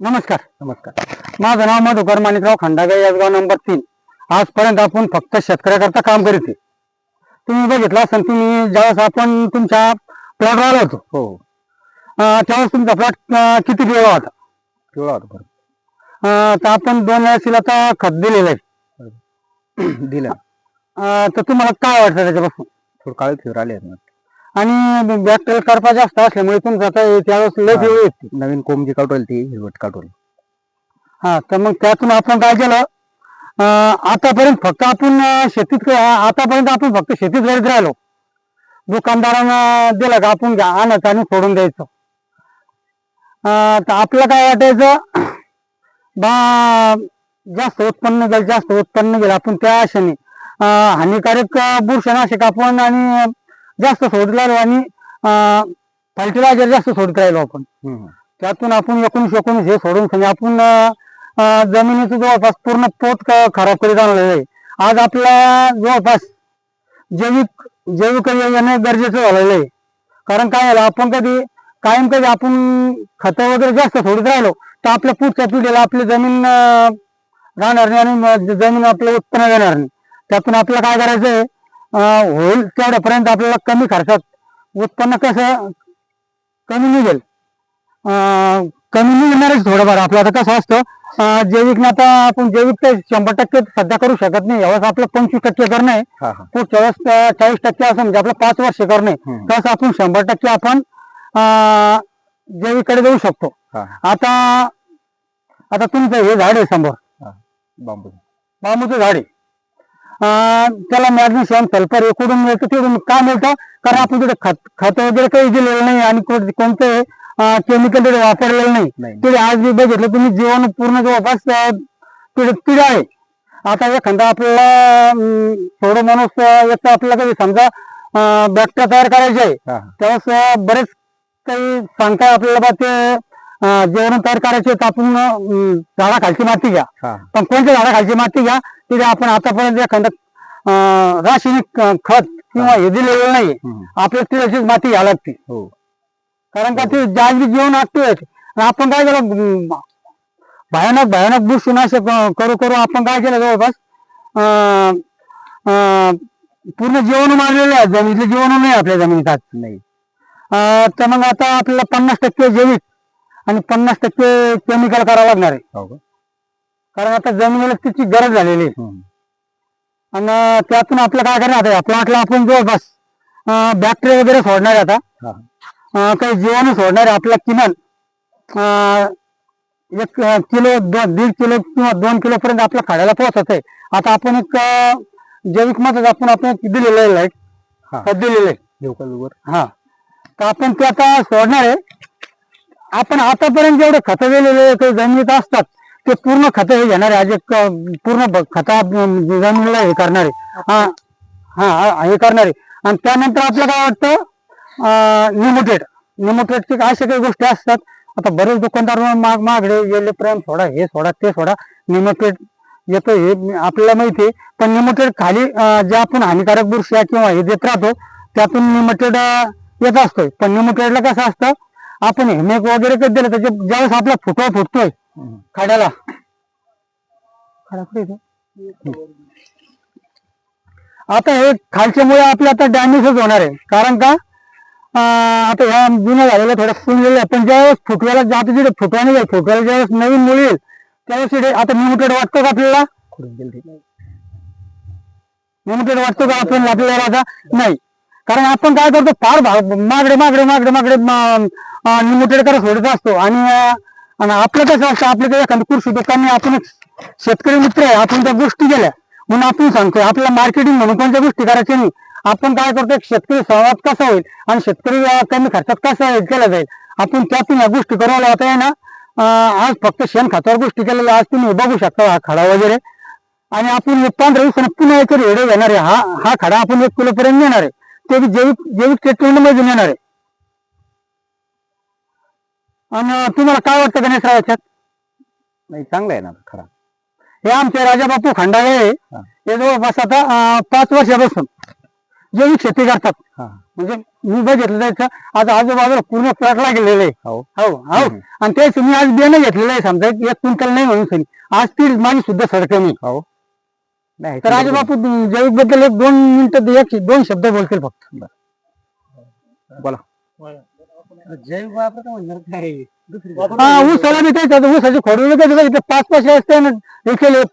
नमस्कार नमस्कार. माझं नाव मधुकर माणिकराव खंडागे यासगाव नंबर तीन. आजपर्यंत आपण फक्त शेतकऱ्याकरता काम करीत आहे. तुम्ही बघितलं असेल तुम्ही ज्यावेळेस आपण तुमच्या प्लॉटवर आलो होतो. हो. अं, त्यावेळेस तुमचा प्लॉट किती पिवळा होता? पिवळा होता बरं. अं, तर आपण दोन वेळेस आता खत दिलेलं आहे. दिलं. अं, तर तुम्हाला काय वाटतं त्याच्यापासून? थोडं काळे फिवर आले आहेत ना. आणि बॅक्टेरियल करपा जास्त असल्यामुळे तुमचं आता त्यावेळेस लय. पिवळी येते. नवीन कोंब जी काढवली ती हिरवट काढवली हा तर मग त्यातून आपण काय केलं आतापर्यंत फक्त आपण शेतीत आतापर्यंत आपण फक्त शेतीत करीत राहिलो. दुकानदारांना दिलं का आपण आणायचं आणि सोडून द्यायचं. तर आपलं काय वाटायचं बा जास्त उत्पन्न गेलं जास्त उत्पन्न गेलं आपण त्या आशेने हानिकारक बुरशीनाशक आपण आणि जास्त सोडत राहिलो आणि फर्टिलायझर जास्त सोडत राहिलो आपण. त्यातून आपण एकोणीस एकोणीस हे सोडून म्हणजे आपण जमिनीचं जवळपास पूर्ण क- खराब करीत आणलेलं आहे. आज आपल्या जवळपास जैविक जैविक येणं गरजेचं झालेलं आहे. कारण काय झालं आपण कधी कायम कधी आपण खतं वगैरे जास्त सोडत राहिलो तर आपल्या पुढच्या पिढीला आपली जमीन राहणार नाही आणि जमीन आपलं उत्पन्न देणार नाही. त्यातून आपल्याला काय करायचंय अं, होईल तेवढ्यापर्यंत आपल्याला कमी खर्चात उत्पन्न कसं कमी निघेल. कमी निघणारच थोडंफार. आपलं आता कसं असतं जैविक ना आता आपण जैविक तर शंभर टक्के सध्या करू शकत नाही. यावेळेस आपलं पंचवीस टक्के करणे हा हा. पुढच्या वेळेस अं, चाळीस टक्के असं म्हणजे आपलं पाच वर्ष करणे हम्म. तसं आपण शंभर टक्के आपण जैविककडे जाऊ शकतो. आता आता तुमचं हे झाड आहे समोर. बांबू. बांबूचं झाड आहे. त्याला मॅग्नेशियम सल्फर हे कुठून मिळतं तिकडून का मिळतं कारण आपण तिथे खत खत वगैरे काही दिलेलं नाही आणि कोण- कोणतं केमिकल तिथे वापरलेलं नाही. तिथे आज मी बघितलं तुम्ही जीवन पूर्ण जवळपास तिथे पिढ आहे. आता एखादा आपल्याला थोडं माणूस येतं आपल्याला कधी समजा बॅक्टर तयार करायचे आहे त्यावेळेस बरेच काही सांगताय आपल्याला बा ते जेवण तयार करायचे तर आपण झाडाखालची माती घ्या. पण कोणत्या झाडाखालची माती घ्या? तिथे आपण आतापर्यंत एखादं रासायनिक खत किंवा हे दिलेलं नाही. आपल्या तिळाचीच माती घ्यावी लागते. हो. कारण का ते जागली जीवन आणि आपण काय केलं भयानक भयानक बुरशीनाशक करू करू आपण काय केलं जवळपास? पूर्ण जीवन मारलेलं आहे जमिनीतलं जीवन नाही आपल्या जमिनीत नाही. तर मग आता आपल्याला पन्नास टक्के जैविक आणि पन्नास टक्के केमिकल करावं लागणार आहे. हो कारण आता जमिनीला तिची गरज झालेली आहे. आणि त्यातून आपलं काय करणार आता? प्लॉटला आपण जवळपास बॅक्टेरिया वगैरे सोडणार आता. काही जीवाणू सोडणार आहे. आपल्या किमान एक किलो दोन दीड किलो किंवा दोन किलो पर्यंत आपल्या खाड्याला पोहोचत आहे. आता आपण एक जैविक मदत आपण आपण दिलेलं आहे खत दिलेलं आहे. हा. तर आपण ते आता सोडणार आहे. आपण आतापर्यंत जेवढे खत दिलेले काही जमिनीत असतात ते पूर्ण खत हे घेणारे आज एक पूर्ण ब- खता जमिनीला हे करणारे. हा हा हे करणारे. आणि त्यानंतर आपल्याला काय वाटतं? निमोटेड. निमोटेडचे अशा काही गोष्टी असतात. आता बरेच दुकानदार माग मागडे गेले प्रेम सोडा हे सोडा ते सोडा. निमोटेड येतो हे आपल्याला माहिती आहे. पण निमोटेड खाली जे आपण हानिकारक बुरशी किंवा हे देत राहतो त्यातून निमोटेड येत असतोय. पण निमोटेडला कसं असतं? आपण हेमेक वगैरे कधी दिलं त्याच्या ज्यावेळेस आपला फुटवा फुटतोय. खाड्याला. खाडा कुठे आहे तो? आता हे खालच्यामुळे आपलं आता डॅमेजच होणार आहे. कारण का? आता ह्या जुन्या झालेल्या थोड्या फुललेल्या पण ज्यावेळेस फुटव्याला जातो तिथे फुटवा नाही फुटव्याला ज्यावेळेस नवीन मुली येईल त्यावेळेस तिथे आता निमोटेड वाटतो का आपल्याला. लिमिटेड वाटतो का आपण आपल्याला आता? नाही. कारण आपण काय करतो फार भाग मागडे मागडे मागडे मागडे लिमिटेड करत सोडत असतो. आणि आपलं कसं असतं आपल्याकडे एखादं कृषी दुकान आपण शेतकरी मित्र आहे आपण त्या गोष्टी केल्या. म्हणून आपण सांगतोय आपल्याला मार्केटिंग म्हणून कोणत्या गोष्टी करायच्या नाही. आपण काय करतो शेतकरी संवाद कसा होईल आणि शेतकरी कमी खर्चात कसा केला जाईल आपण त्यातून या गोष्टी करायला होता आहे ना आज फक्त शेण खात्यावर गोष्टी केलेल्या आज तुम्ही बघू शकता हा खडा वगैरे. आणि आपण पंधरा दिवसांनी पुन्हा एक रेडे घेणार आहे हा हा खडा आपण एक किलोपर्यंत घेणार आहे. ते बी जैविक जैविक ट्रीटमेंटमध्ये नेणार आहे. आणि तुम्हाला काय वाटतं गणेश याच्यात? नाही चांगला आहे ना खरा. हे आमचे राजाबापू खंडाळे आहे. हा. जवळपास आता अं, पाच वर्षापासून जैविक शेती करतात. हा. म्हणजे मी बघितलं त्याचं आज आजूबाजूला पूर्ण प्लॉटला गेलेलं आहे. हो. हो हो. हम्म. आणि तेच मी आज बियाणं घेतलेलं आहे समजा एक क्विंटल नाही म्हणून आज ती माझी सुद्धा सडकमी हो. नाही तर आज बापू जैविकबद्दल एक दोन मिनिटं एक दोन शब्द बोलतील फक्त. बोला. जैविक वापर म्हणणार काय? हा ऊसाला बी तेच आता ऊसाची खोडून इथे पाच पाच वेळेस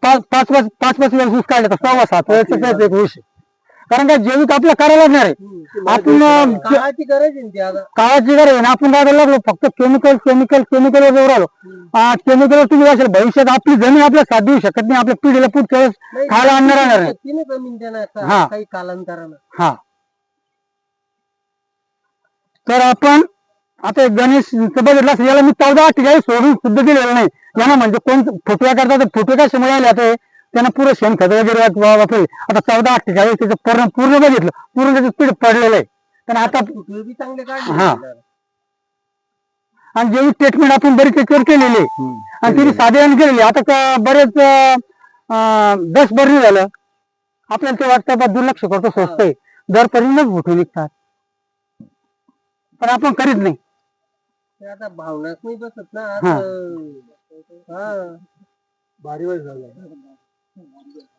पाच पाच पाच पाच पाच वेळेस ऊस काढले तर सव्वा सात वेळेस एक ऊस. कारण का जैविक आपलं करायला लागणार आहे. आपण काळाची गरज आहे काळाची गरज आपण काय लागलो फक्त केमिकल केमिकल केमिकल वर राहिलो. केमिकल तुम्ही असेल भविष्यात आपली जमीन आपल्याला साथ देऊ शकत नाही आपल्या पिढीला पुढच्या वेळेस खायला राहणार नाही. तिने जमीन देणार हा. काही कालांतरानं. हा. तर आपण आता एक गणेश बघितलं असेल, याला मी चौदा अठ्ठेचाळीस सोडून सुद्धा दिलेलं नाही. यांना म्हणजे कोण फुटव्या करता तर फुटवे कशामुळे आले आता? त्यांना पुरं शेणखत वगैरे वापरले. आता चौदा अठ्ठेचाळीस त्याचं पूर्ण पूर्ण बघितलं. पूर्ण त्याचं पीठ पडलेलं आहे. पण आता हा. आणि जेवढी ट्रीटमेंट आपण बरीच त्याच्यावर केलेली आणि तिने साधारण केलेली आता बरेच दस बरणी झालं आपल्याला ते वाटतं बा दुर्लक्ष करतो स्वस्त आहे. दर परिणामच निघतात. पण आपण करीत नाही. आता भावनाच नाही बसत ना. हा. आता हा. भारी वेळ झाला